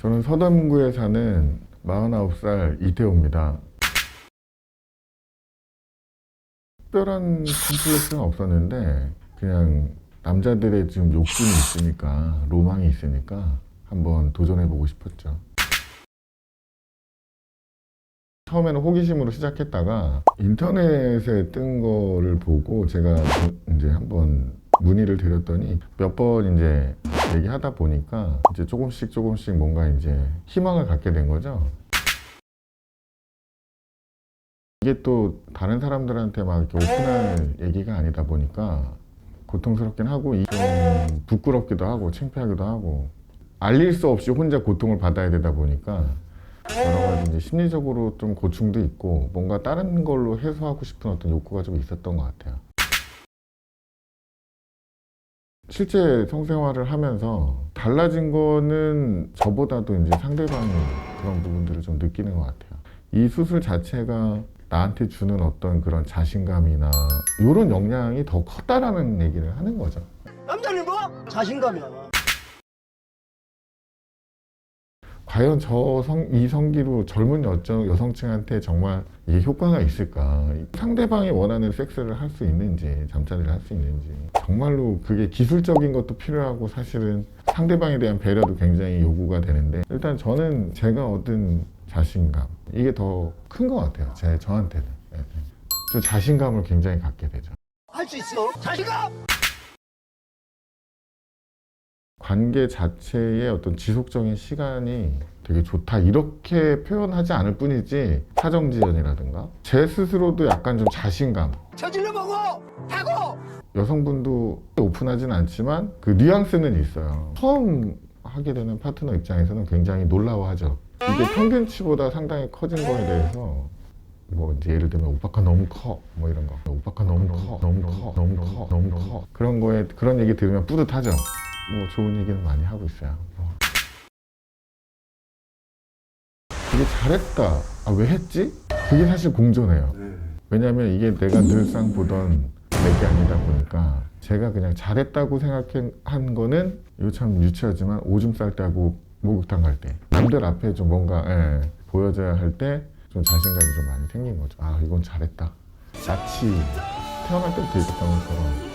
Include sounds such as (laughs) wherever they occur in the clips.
저는 서담구에 사는 49살 이태호입니다. 특별한 컴플렉스는 없었는데 그냥 남자들의 지금 욕심이 있으니까 로망이 있으니까 한번 도전해보고 싶었죠. 처음에는 호기심으로 시작했다가 인터넷에 뜬 거를 보고 제가 이제 한번 문의를 드렸더니 몇 번 이제 얘기하다 보니까 이제 조금씩 조금씩 뭔가 이제 희망을 갖게 된 거죠. 이게 또 다른 사람들한테 막 이렇게 오픈할 얘기가 아니다 보니까 고통스럽긴 하고 이- 좀 부끄럽기도 하고 창피하기도 하고 알릴 수 없이 혼자 고통을 받아야 되다 보니까 여러 가지 이제 심리적으로 좀 고충도 있고 뭔가 다른 걸로 해소하고 싶은 어떤 욕구가 좀 있었던 것 같아요. 실제 성생활을 하면서 달라진 거는 저보다도 이제 상대방이 그런 부분들을 좀 느끼는 것 같아요. 이 수술 자체가 나한테 주는 어떤 그런 자신감이나 이런 영향이 더 컸다라는 얘기를 하는 거죠. 남자는 뭐? 자신감이야. 과연 저 성, 이 성기로 젊은 여성, 여성층한테 정말 이게 효과가 있을까? 상대방이 원하는 섹스를 할 수 있는지, 잠자리를 할 수 있는지. 정말로 그게 기술적인 것도 필요하고 사실은 상대방에 대한 배려도 굉장히 요구가 되는데 일단 저는 제가 얻은 자신감, 이게 더 큰 것 같아요. 제, 저한테는. 예, 예. 저 자신감을 굉장히 갖게 되죠. 할 수 있어. 자신감. 관계 자체의 어떤 지속적인 시간이 되게 좋다. 이렇게 표현하지 않을 뿐이지 사정지연이라든가 제 스스로도 약간 좀 자신감. 저질러 보고 하고. 여성분도 오픈하진 않지만 그 뉘앙스는 있어요. 처음 하게 되는 파트너 입장에서는 굉장히 놀라워하죠. 이게 평균치보다 상당히 커진 거에 대해서 뭐 이제 예를 들면 오빠가 너무 커 뭐 이런 거. 오빠가 너무 커 너무 커 너무 커 너무 커. 그런 거에 그런 얘기 들으면 뿌듯하죠 뭐 좋은 얘기는 많이 하고 있어요. 뭐. 되게 잘했다. 아 왜 했지? 그게 사실 공존해요. 왜냐하면 이게 내가 늘상 보던 내게 아니다 보니까 제가 그냥 잘했다고 생각한 거는 이거 참 유치하지만 오줌 쌀 때 하고 목욕탕 갈 때. 남들 앞에 좀 뭔가 예, 보여줘야 할 때 좀 자신감이 좀 많이 생긴 거죠. 아 이건 잘했다. 마치 태어날 때부터 있었던 것처럼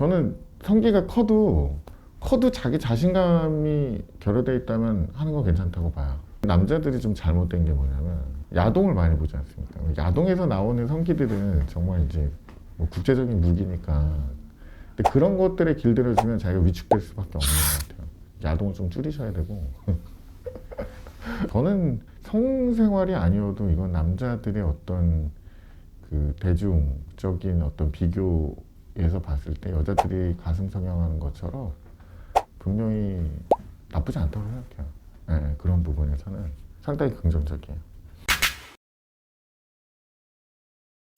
저는 성기가 커도 커도 자기 자신감이 결여돼 있다면 하는 건 괜찮다고 봐요. 남자들이 좀 잘못된 게 뭐냐면 야동을 많이 보지 않습니까? 야동에서 나오는 성기들은 정말 이제 뭐 국제적인 무기니까. 근데 그런 것들에 길들여지면 자기가 위축될 수밖에 없는 것 같아요. 야동을 좀 줄이셔야 되고. (laughs) 저는 성생활이 아니어도 이건 남자들의 어떤 그 대중적인 어떤 비교 에서 봤을 때 여자들이 가슴 성형하는 것처럼 분명히 나쁘지 않다고 생각해요. 예, 그런 부분에서는 상당히 긍정적이에요.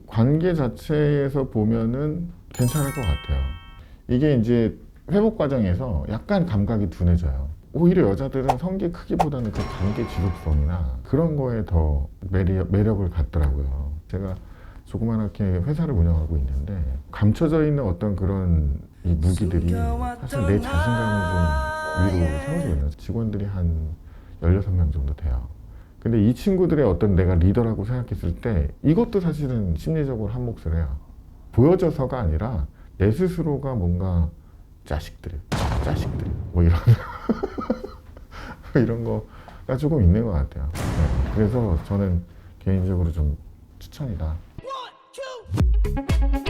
관계 자체에서 보면은 괜찮을 것 같아요. 이게 이제 회복 과정에서 약간 감각이 둔해져요. 오히려 여자들은 성기 크기보다는 그 관계 지속성이나 그런 거에 더 매력, 매력을 갖더라고요. 제가 조그맣게 회사를 운영하고 있는데 감춰져 있는 어떤 그런 이 무기들이 사실 내 자신감을 좀 위로 세워주고 있는 직원들이 한 16명 정도 돼요. 근데 이 친구들의 어떤 내가 리더라고 생각했을 때 이것도 사실은 심리적으로 한 몫을 해요. 보여져서가 아니라 내 스스로가 뭔가 자식들, 자식들 뭐 이런 (laughs) 이런 거가 조금 있는 것 같아요. 네. 그래서 저는 개인적으로 좀 추천이다. Thank you